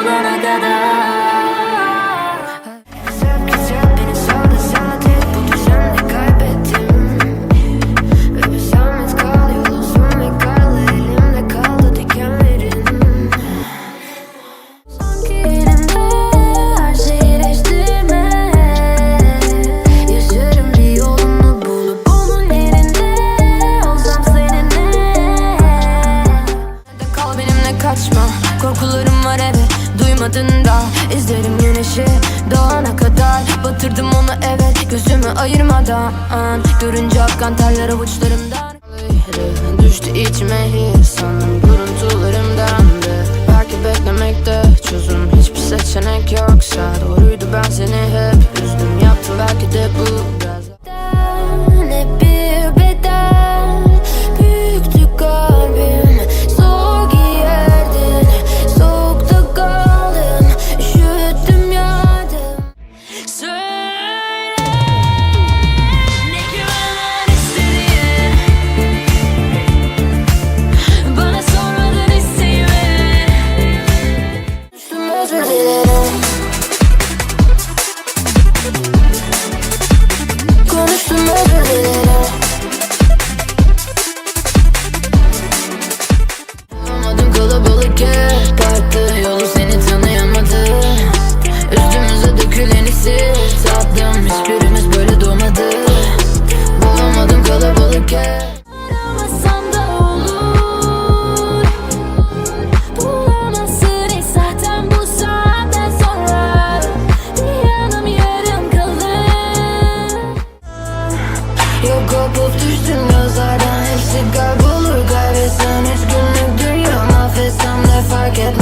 bulana kadar. Beni saldı bu düzenle kaybettim Ve bir zahmet kal yolun ve karlı elimde kaldı dikenlerin her şeyi eleştirme Yaşarım bir yolunu bulup onun elinde Olsam seninle kal benimle kaçma Korkularım var eve. Duymadın da İzlerim güneşi. Doğana kadar Batırdım onu evet gözümü ayırmadan Görünce akkan terler avuçlarımdan. Düştü içime hiç sandım görüntülerimden de Belki beklemekte çözüm. Hiçbir seçenek yoksa Doğruydu ben seni hep Kopup düştüm gözlerden Hepsi kaybolur Üç günlük dünya mahvetsem de fark etmez